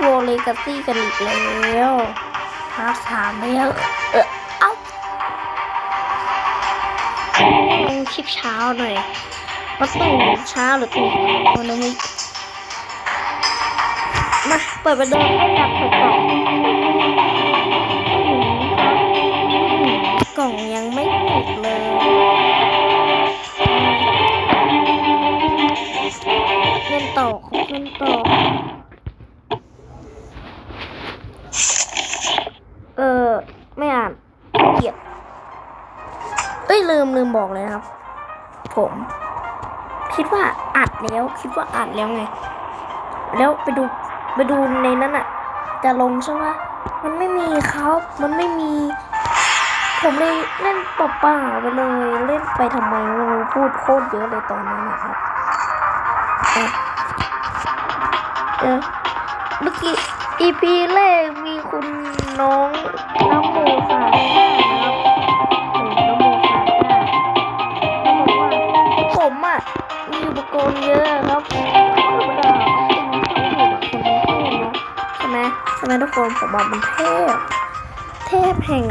โรเลกาซี่กันอีกแล้วพาสามแล้วเออเอ้าลงคลิปเช้าหน่อยมาตื่นเช้าหรือตื่นวันนี้มาเปิดประตูให้ดับเปิดกล่องกล่องยังไม่หมดเลยเล่นต่อครับเล่นต่ออ ไม่อ่านเกลียดเอ้ ยลืมลืมบอกเลยนะครับ ผม คิดว่าอัดแล้ว คิดว่าอัดแล้วไง แล้วไปดูไปดูในนั้นอะจะลงใช่ไหมมันไม่มีครับ มันไม่มี ผมเลยเล่นเปล่าๆไปเลยเล่นไปทำไมไม่รู้พูดโคตรเยอะเลยตอนนั้นนะครับเออเมื่อกี้ EP แรกมีคุณน้องน้ำโมสาก้ ทุกคนผมบอกมันเทพ เทพแห่ง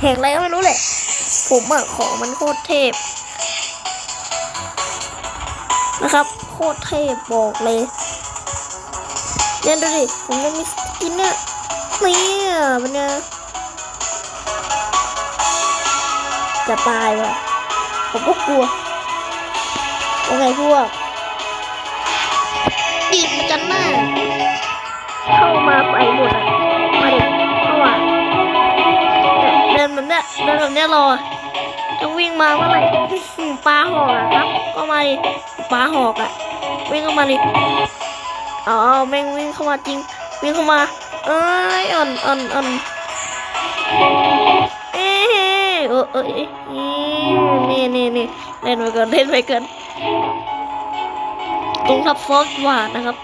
แห่งอะไรก็ไม่รู้แหละ ผมอะของมันโคตรเทพ นะครับ โคตรเทพบอกเลยเนี่ยดูดิ ผมยังมีสกินเนี่ยเนี่ยมันเนี่ยจะตายว่ะ ผมก็กลัวว่าไงพวกดิดกันหน้า เข้ามาไปหมดอะมาดิเข้ามาเดินแบบเนี้ยเดินแบบเนี้ยรอจะวิ่งมาเมื่อไหร่อื้อหือปลาหอกอะครับ ก็มาดิปลาหอกอะวิ่งเข้ามาดิอ๋อแม่งวิ่งเข้ามาจริง วิ่งเข้ามา เอ้ยอ่อนอ่อนอ่อนเอ้ยเออเออเอ้ยนี่นี่นี่เล่นไปก่อนเล่นไปก่อนตรงทับฟอสหวานนะครับ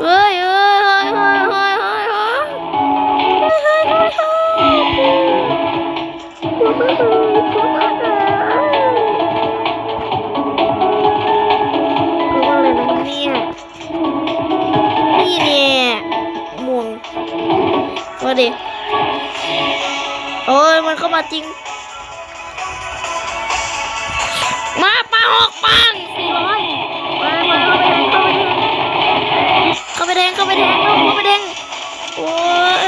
เฮ้ยเฮ้ยเฮ้ยเฮ้ยเฮ้ยเฮ้ยเฮ้ยเฮ้ยเฮ้ยเฮ้ยคือว่าอะไรนะเนี่ยนี่เนี่ยม่วงมาดิโอ้ยมันเข้ามาจริง มาปาออกปังสี่ร้อยมามาาไปแทงเข้าไปแทงเข้าไปแทงโอ้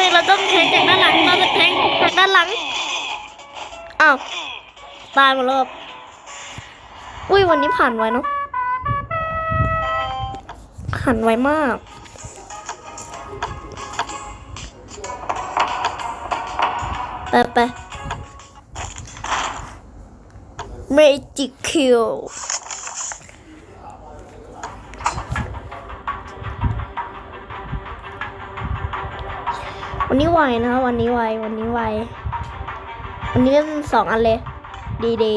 ยเราต้องแทงจากด้านหลังเราจะแทงจากด้านหลังอ้าวตายหมดแล้วครับอุ้ยวันนี้ผ่านไวเนาะผ่านไวมากไปไป Magic Kill วันนี้ไวนะคะวันนี้ไววันนี้ไววันนี้เล่นสองอันเลย ดีดี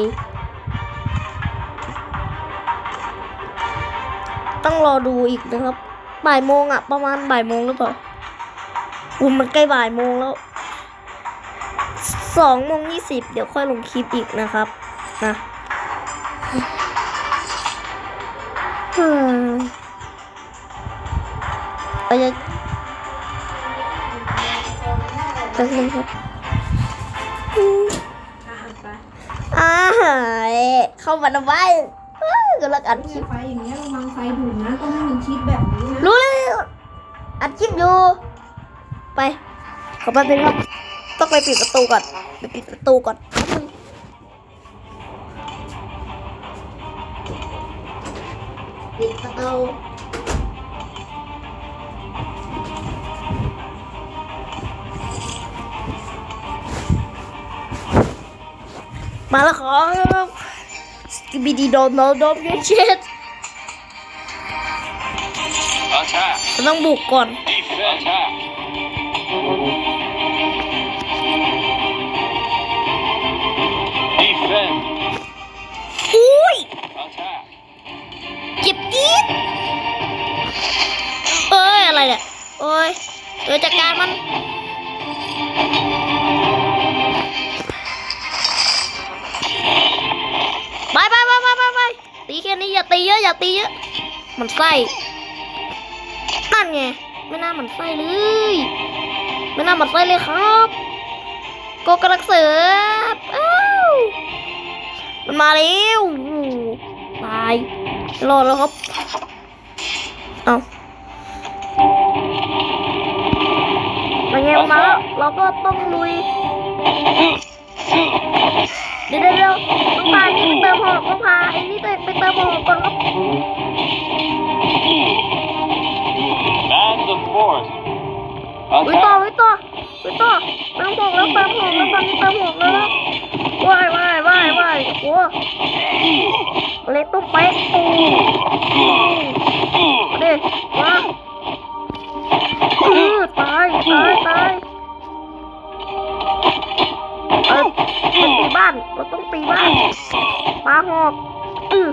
ต้องรอดูอีกนะครับ บ่ายโมงอะประมาณบ่ายโมงหรือเปล่าอุ้มมันใกล้บ่ายโมงแล้วสองโมงยี่สิบเดี๋ยวค่อยลงคลิปอีกนะครับนะอืมเราจะ ป๊บนึงครับอืมอ่าเข้ามาทำไมอ้าวกำลังอัดคลิปไฟอย่างเงี้ยระวังไฟดูดนะต้องให้มันชิดแบบนี้นะรู้แล้วอัดคลิปอยู่ ไปขอแป๊บนึงครับต้องไปปิดประตูก่อนไปปิดประตูก่อนแป๊บนึงปิดประตู มาแล้วครับสกิบิดีโดนโดนโดนยูเช็ด Attack! ต้องบุกก่อน Defend! Attack! Defend! อุ้ย Attack! เจ็บจี๊ดเอ้ย อะไรเนี่ย โอ้ยเออจัดการมัน ไปไปไปตีแค่นี้อย่าตีเยอะอย่าตีเยอะมันไส้นั่นไงไม่น่าหมันไส้เลยไม่น่าหมันไส้เลยครับโกกระดักเสืออ้าวมันมาแล้วโอ้โหตายรอดแล้วครับเอาเป็นไงมาแล้วเราก็ต้องลุย เดี๋ยวเดี๋ยวเดี๋ยวต้องพานี่ไปเติมหอกต้องพาไอ้นี่ไปไปเติมหอกก่อนครับ Man the fort. ลุยต่อ Attack. ลุยต่อลุยต่อเติมหอกแล้วเติมหอกแล้วตอนนี้เติมหอกแล้วนะว่ายว่ายว่ายว่ายโอ้เล็กต้องไปะตู เราต้องตีบ้านปาหอกอือ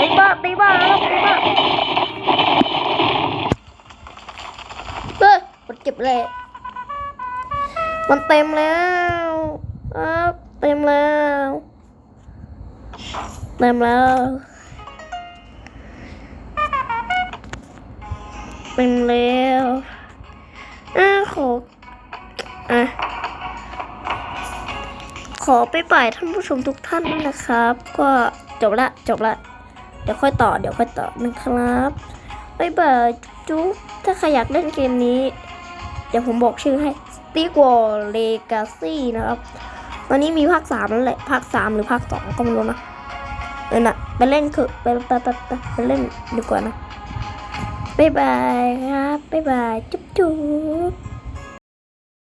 ตีบ้าตีบ้านแล้วตีบ้าเฮ้ยมันเก็บเลย มันเต็มแล้วครับเต็มแล้วเต็มแล้วเต็มแล้วอะขอ อไปป่ายท่านผู้ชมทุกท่านนะครับ ก็จบละจบละ เดี๋ยวค่อยต่อเดี๋ยวค่อยต่อนะครับบายบายจุ๊บถ้าใครอยากเล่นเกมนี้ เดี๋ยวผมบอกชื่อให้ Stick Wall Legacy นะครับตอนนี้มีภาคสามแล้วแหละ ภาคสามหรือภาคสองก็ไม่รู้นะเออน่ะไปเล่นคือไปไปไปไปไปเล่นดีกว่านะบายบายครับบายบายจุ๊บจุ๊บ